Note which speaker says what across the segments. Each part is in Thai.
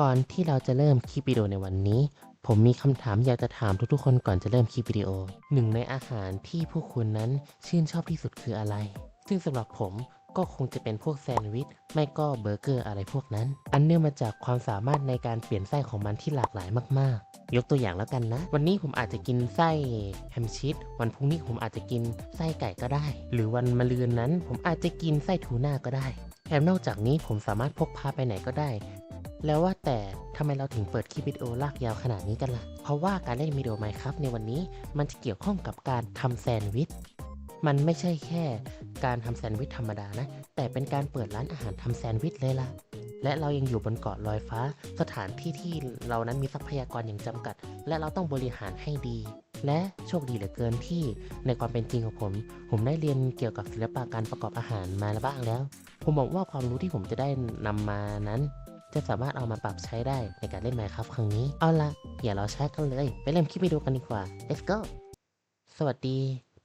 Speaker 1: ก่อนที่เราจะเริ่มคลิปวิดีโอในวันนี้ ผมมีคำถามอยากจะถามทุกๆคนก่อนจะเริ่มคลิปวิดีโอหนึ่งในอาหารที่ผู้คุณนั้นชื่นชอบที่สุดคืออะไร ซึ่งสำหรับผมก็คงจะเป็นพวกแซนด์วิชไม่ก็เบอร์เกอร์อะไรพวกนั้น อันเนื่องมาจากความสามารถในการเปลี่ยนไส้ของมันที่หลากหลายมากๆ ยกตัวอย่างแล้วกันนะ วันนี้ผมอาจจะกินไส้แฮมชีสวันพรุ่งนี้ผมอาจจะกินไส้ไก่ก็ได้ หรือวันมะรืนนั้น ผมอาจจะกินไส้ทูน่าก็ได้แถมนอกจากนี้ผมสามารถพกพาไปไหนก็ได้ แล้วว่าแต่ทำไมเราถึงเปิดคลิปวิดีโอลากยาวขนาดนี้กันล่ะ เพราะว่าการเล่นวิดีโอไมครับในวันนี้มันจะเกี่ยวข้องกับการทำแซนด์วิช มันไม่ใช่แค่การทำแซนด์วิชธรรมดานะ แต่เป็นการเปิดร้านอาหารทำแซนด์วิชเลยล่ะ และเรายังอยู่บนเกาะลอยฟ้า สถานที่ที่เรานั้นมีทรัพยากรอย่างจำกัด และเราต้องบริหารให้ดี และโชคดีเหลือเกินที่ในความเป็นจริงของผม ผมได้เรียนเกี่ยวกับศิลปะการประกอบอาหารมาแล้วบ้างแล้ว ผมบอกว่าความรู้ที่ผมจะได้นำมานั้น จะสามารถเอามาปรับใช้ได้ในการเล่น Minecraft ครั้งนี้ เอาละอย่ารอช้ากันเลย ไปเริ่มคลิปวิดีโอกันดีกว่า let's go สวัสดี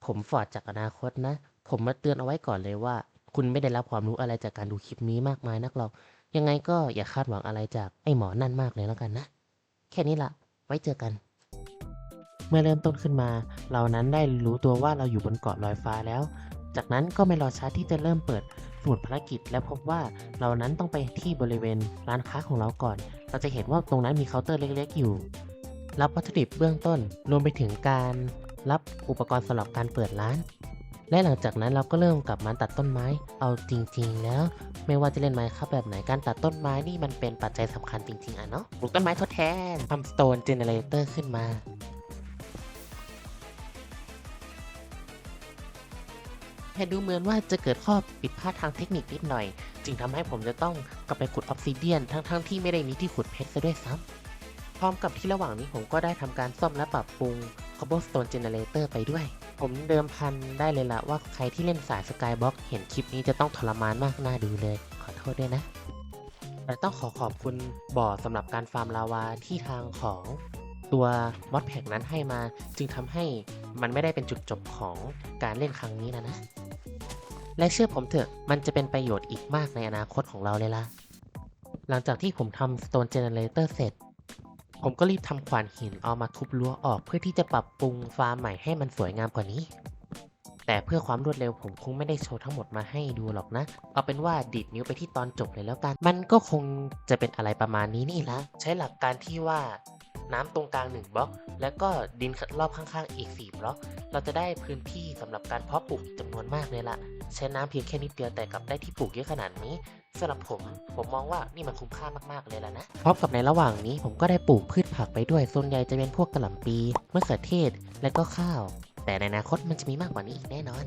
Speaker 1: ผมฟอร์ดจากอนาคตนะ ผมมาเตือนเอาไว้ก่อนเลยว่า คุณไม่ได้รับความรู้อะไรจากการดูคลิปนี้มากมายนักหรอก ยังไงก็อย่าคาดหวังอะไรจากไอ้หมอนั่นมากเลยแล้วกันนะ แค่นี้ละไว้เจอกัน เมื่อเริ่มต้นขึ้นมา เรานั้นได้รู้ตัวว่าเราอยู่บนเกาะลอยฟ้าแล้ว จากนั้นก็ไม่รอช้าที่จะเริ่มเปิดสมุดภารกิจ และพบว่าเรานั้นต้องไปที่บริเวณร้านค้าของเราก่อน เราจะเห็นว่าตรงนั้นมีเคาน์เตอร์เล็ก ๆ อยู่ รับวัตถุดิบเบื้องต้น รวมไปถึงการรับอุปกรณ์สำหรับการเปิดร้าน และหลังจากนั้นเราก็เริ่มกลับมาตัดต้นไม้ เอาจริง ๆ แล้ว ไม่ว่าจะเล่นไม้ครับแบบไหนการตัดต้นไม้นี่มันเป็นปัจจัยสำคัญจริง ๆ อะเนาะปลูกต้นไม้ทดแทนทำสโตนเจเนเรเตอร์ขึ้นมา แต่ดูเหมือนว่าจะเกิดข้อผิดพลาดทางเทคนิคนิดหน่อย จึงทำให้ผมจะต้องกลับไปขุดออฟซิเดียนทั้งๆที่ไม่ได้มีที่ขุดเพชรซะด้วยซ้ำพร้อมกับที่ระหว่างนี้ผมก็ได้ทำการซ่อมและปรับปรุง cobblestone generator ไปด้วย ผมเดิมพันได้เลยละว่าใครที่เล่นสาย Skyblock เห็นคลิปนี้จะต้องทรมานมากน่าดูเลย ขอโทษด้วยนะแต่ต้องขอขอบคุณบ่อสำหรับการฟาร์มลาวาที่ทางของตัวมอดแพ็กนั้นให้มา จึงทำให้มันไม่ได้เป็นจุดจบของการเล่นครั้งนี้นะนะ และเชื่อผมเถอะ มันจะเป็นประโยชน์อีกมากในอนาคตของเราเลยล่ะ หลังจากที่ผมทำ Stone Generator เสร็จ ผมก็รีบทำขวานหินเอามาทุบรั้วออกเพื่อที่จะปรับปรุงฟาร์มใหม่ให้มันสวยงามกว่านี้ แต่เพื่อความรวดเร็วผมคงไม่ได้โชว์ทั้งหมดมาให้ดูหรอกนะ เอาเป็นว่าดีดนิ้วไปที่ตอนจบเลยแล้วกัน มันก็คงจะเป็นอะไรประมาณนี้นี่ละใช้หลักการที่ว่าน้ำตรงกลาง 1บล็อก แล้วก็ดินรอบข้างๆอีก 4บล็อก เราจะได้พื้นที่สำหรับการเพาะปลูกจำนวนมากเลยล่ะ ใช้น้ำเพียงแค่นิดเดียวแต่กลับได้ที่ปลูกเยอะขนาดนี้สำหรับผม ผมมองว่านี่มันคุ้มค่ามากๆเลยล่ะนะพร้อมกับในระหว่างนี้ผมก็ได้ปลูกพืชผักไปด้วยส่วนใหญ่จะเป็นพวกกระหล่ำปีมะเขือเทศและก็ข้าว แต่ในอนาคตมันจะมีมากกว่านี้อีกแน่นอน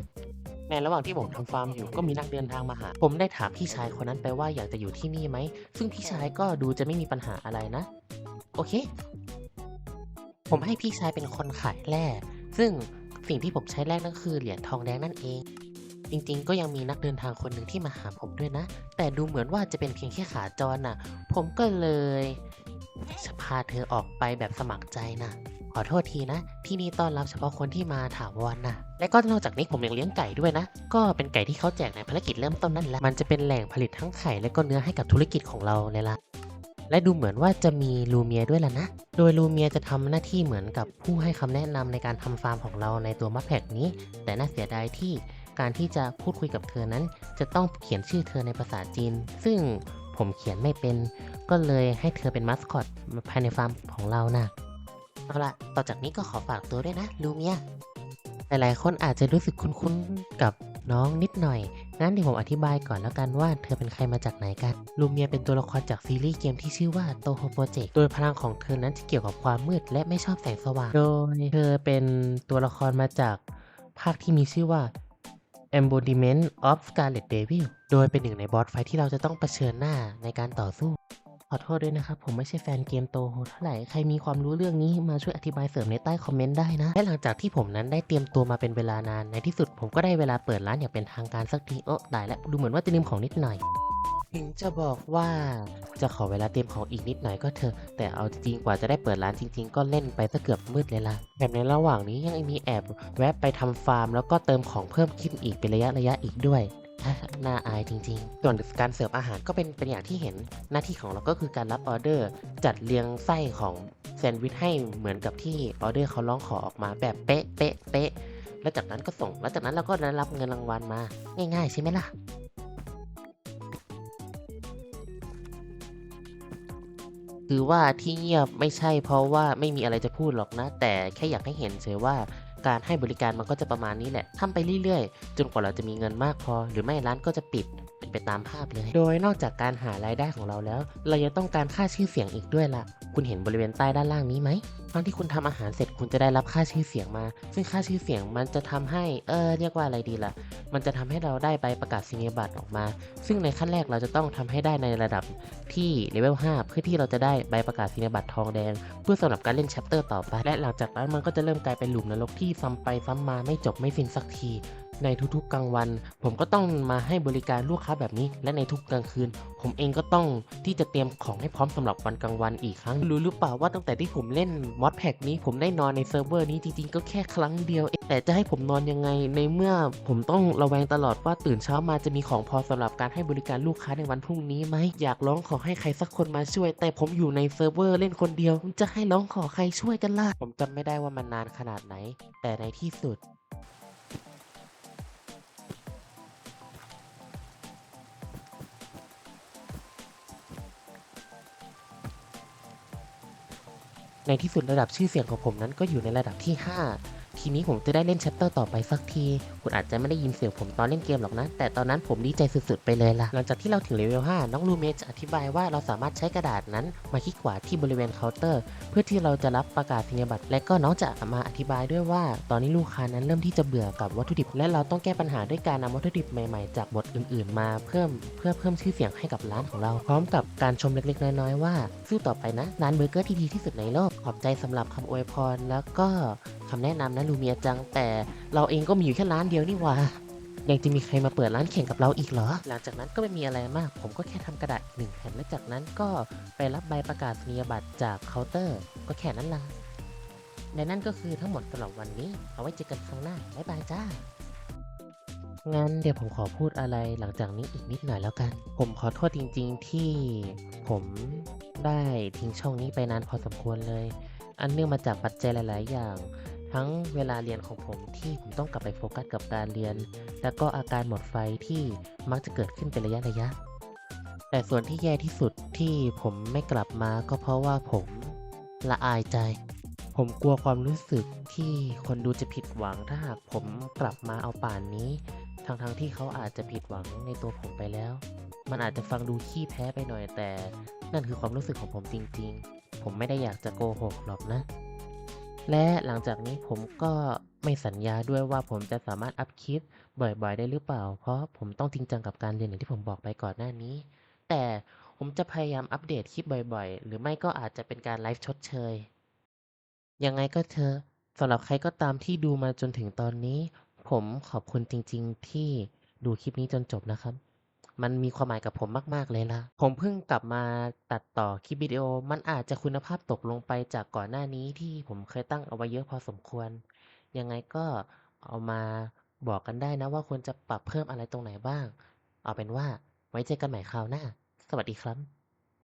Speaker 1: ในระหว่างที่ผมทำฟาร์มอยู่ก็มีนักเดินทางมาหา ผมได้ถามพี่ชายคนนั้นไปว่าอยากจะอยู่ที่นี่ไหม ซึ่งพี่ชายก็ดูจะไม่มีปัญหาอะไรนะ โอเค ผมให้พี่ชายเป็นคนขายแร่ซึ่งสิ่งที่ผมใช้แรกนั่นคือเหรียญทองแดงนั่นเอง จริงๆ ก็ยังมีนักเดินทางคนหนึ่งที่มาหาผมด้วยนะ แต่ดูเหมือนว่าจะเป็นเพียงแค่ขาจรน่ะ ผมก็เลยจะพาเธอออกไปแบบสมัครใจนะขอโทษทีนะ ที่นี่ต้อนรับเฉพาะคนที่มาถาวรนะและก็นอกจากนี้ผมยังเลี้ยงไก่ด้วยนะ ก็เป็นไก่ที่เขาแจกในภารกิจเริ่มต้นนั่นแหละมันจะเป็นแหล่งผลิตทั้งไข่และก็เนื้อให้กับธุรกิจของเราเลยล่ะและดูเหมือนว่าจะมีลูเมียด้วยล่ะนะ โดยลูเมียจะทำหน้าที่เหมือนกับผู้ให้คำแนะนำในการทำฟาร์มของเราในตัวมัดแพกนี้ แต่น่าเสียดายที่ การที่จะพูดคุยกับเธอนั้น จะต้องเขียนชื่อเธอในภาษาจีน ซึ่งผมเขียนไม่เป็น ก็เลยให้เธอเป็นมัสคอตภายในฟาร์มของเรานะเอาละต่อจากนี้ก็ขอฝากตัวด้วยนะลูเมียหลายๆคนอาจจะรู้สึกคุ้นๆกับน้องนิดหน่อย งั้นเดี๋ยวผมอธิบายก่อนแล้วกันว่าเธอเป็นใครมาจากไหนกัน ลูเมียเป็นตัวละครจากซีรีส์เกมที่ชื่อว่าโตโฮโปรเจกต์โดยพลังของเธอนั้นจะเกี่ยวกับความมืดและไม่ชอบแสงสว่าง โดยเธอเป็นตัวละครมาจากภาคที่มีชื่อว่า Embodiment of Scarlet Devil โดยเป็นหนึ่งในบอสไฟที่เราจะต้องเผชิญหน้าในการต่อสู้ ขอโทษด้วยนะครับ ผมไม่ใช่แฟนเกมโตโฮเท่าไหร่ ใครมีความรู้เรื่องนี้มาช่วยอธิบายเสริมในใต้คอมเมนต์ได้นะ และหลังจากที่ผมนั้นได้เตรียมตัวมาเป็นเวลานาน ในที่สุดผมก็ได้เวลาเปิดร้านอย่างเป็นทางการสักที โอ้ตายแล้วดูเหมือนว่าจะลืมของนิดหน่อย ถึงจะบอกว่าจะขอเวลาเตรียมของอีกนิดหน่อยก็เถอะ แต่เอาจริงกว่าจะได้เปิดร้านจริง ๆ ก็เล่นไปซะเกือบมืดเลยล่ะแถมในระหว่างนี้ยังมีแอบแวะไปทำฟาร์ม แล้วก็เติมของเพิ่มขึ้นอีกเป็นระยะระยะๆอีกด้วยน่าอายจริงๆ ส่วนการเสิร์ฟอาหารก็เป็นเป็นอย่างที่เห็นหน้าที่ของเราก็คือการรับออเดอร์ จัดเรียงไส้ของแซนด์วิชให้เหมือนกับที่ออเดอร์เขาร้องขอออกมาแบบเป๊ะเป๊ะเป๊ะแล้วจากนั้นก็ส่ง แล้วจากนั้นเราก็ได้รับเงินรางวัลมา ง่ายๆใช่ไหมล่ะ คือว่าที่เงียบไม่ใช่เพราะว่าไม่มีอะไรจะพูดหรอกนะ แต่แค่อยากให้เห็นเฉยว่าการให้บริการมันก็จะประมาณนี้แหละทำไปเรื่อยๆ จนกว่าเราจะมีเงินมากพอ หรือไม่ร้านก็จะปิด ไปตามภาพเลย โดยนอกจากการหารายได้ของเราแล้ว เรายังต้องการค่าชื่อเสียงอีกด้วยล่ะ คุณเห็นบริเวณใต้ด้านล่างนี้ไหมตอนที่คุณทำอาหารเสร็จคุณจะได้รับค่าชื่อเสียงมา ซึ่งค่าชื่อเสียงมันจะทำให้ เออเรียกว่าอะไรดีล่ะ มันจะทำให้เราได้ใบประกาศนียบัตรออกมา ซึ่งในขั้นแรกเราจะต้องทำให้ได้ในระดับที่เลเวล5เพื่อที่เราจะได้ใบประกาศนียบัตรทองแดง เพื่อสำหรับการเล่นแชปเตอร์ต่อไป และหลังจากนั้นมันก็จะเริ่มกลายเป็นหลุมนรกที่ซ้ำไปซ้ำมาไม่จบไม่สิ้นสักที ในทุกๆกลางวัน ผมก็ต้องมาให้บริการลูกค้าแบบนี้ และในทุกกลางคืน ผมเองก็ต้องที่จะเตรียมของให้พร้อมสำหรับวันกลางวันอีกครั้ง รู้หรือเปล่าว่าตั้งแต่ที่ผมเล่นมอดแพ็กนี้ผมได้นอนในเซิร์ฟเวอร์นี้จริงๆก็แค่ครั้งเดียว แต่จะให้ผมนอนยังไง ในเมื่อผมต้องระแวงตลอดว่าตื่นเช้ามาจะมีของพอสำหรับการให้บริการลูกค้าในวันพรุ่งนี้ไหมอยากร้องขอให้ใครสักคนมาช่วย แต่ผมอยู่ในเซิร์ฟเวอร์เล่นคนเดียวจะให้ร้องขอใครช่วยกันล่ะผมจำไม่ได้ว่ามันนานขนาดไหน แต่ในที่สุด ในที่สุดระดับชื่อเสียงของผมนั้นก็อยู่ในระดับที่ 5 ทีนี้ผมจะได้เล่นแชปเตอร์ต่อไปสักที คุณอาจจะไม่ได้ยินเสียงผมตอนเล่นเกมหรอกนะ แต่ตอนนั้นผมดีใจสุดๆไปเลยล่ะ หลังจากที่เราถึงเลเวล 5 น้องลูเมจะอธิบายว่าเราสามารถใช้กระดาษนั้น มาคลิกขวาที่บริเวณเคาน์เตอร์ เพื่อที่เราจะรับประกาศนียบัตร และก็น้องจะมาอธิบายด้วยว่า ตอนนี้ลูกค้านั้นเริ่มที่จะเบื่อกับวัตถุดิบ และเราต้องแก้ปัญหาด้วยการนำวัตถุดิบใหม่ๆ จากบทอื่น ๆ มาเพิ่ม เพื่อเพิ่มชื่อเสียงให้กับร้านของเรา พร้อมกับการชมเล็กๆ น้อยๆว่าสู้ต่อไปนะร้านเบอร์เกอร์ที่ดีที่สุดในโลกขอบใจสำหรับคำอวยพรแล้วก็ คำแนะนำนะลูเมียจัง แต่เราเองก็มีอยู่แค่ร้านเดียวนี่หว่ายังจะมีใครมาเปิดร้านแข่งกับเราอีกเหรอ หลังจากนั้นก็ไม่มีอะไรมาก ผมก็แค่ทำกระดาษหนึ่งแผ่นและจากนั้นก็ไปรับใบประกาศนียบัตรจากเคาน์เตอร์ ก็แค่นั้นละและนั่นก็คือทั้งหมดสำหรับวันนี้ เอาไว้เจอกันครั้งหน้า บ๊ายบายจ้า งั้นเดี๋ยวผมขอพูดอะไรหลังจากนี้อีกนิดหน่อยแล้วกัน ผมขอโทษจริง ๆ ที่ผมได้ทิ้งช่องนี้ไปนานพอสมควรเลย อันเนื่องมาจากปัจจัยหลาย ๆ อย่าง ทั้งเวลาเรียนของผมที่ผมต้องกลับไปโฟกัสกับการเรียน แล้วก็อาการหมดไฟที่มักจะเกิดขึ้นเป็นระยะระยะ แต่ส่วนที่แย่ที่สุดที่ผมไม่กลับมาก็เพราะว่าผมละอายใจ ผมกลัวความรู้สึกที่คนดูจะผิดหวังถ้าหากผมกลับมาเอาป่านนี้ ทั้งๆที่เขาอาจจะผิดหวังในตัวผมไปแล้ว มันอาจจะฟังดูขี้แพ้ไปหน่อยแต่ นั่นคือความรู้สึกของผมจริง ๆ ผมไม่ได้อยากจะโกหกหรอกนะ และหลังจากนี้ผมก็ไม่สัญญาด้วยว่าผมจะสามารถอัพคลิปบ่อยๆ ได้หรือเปล่า เพราะผมต้องจริงจังกับการเรียนอย่างที่ผมบอกไปก่อนหน้านี้ แต่ผมจะพยายามอัปเดตคลิปบ่อยๆ หรือไม่ก็อาจจะเป็นการไลฟ์ชดเชย ยังไงก็เถอะสำหรับใครก็ตามที่ดูมาจนถึงตอนนี้ ผมขอบคุณจริงๆ ที่ดูคลิปนี้จนจบนะครับ มันมีความหมายกับผมมาก ๆ เลยล่ะผมเพิ่งกลับมาตัดต่อคลิปวิดีโอ มันอาจจะคุณภาพตกลงไปจากก่อนหน้านี้ที่ผมเคยตั้งเอาไว้เยอะพอสมควร ยังไงก็เอามาบอกกันได้นะว่าควรจะปรับเพิ่มอะไรตรงไหนบ้าง เอาเป็นว่าไว้เจอกันใหม่คราวหน้า สวัสดีครับ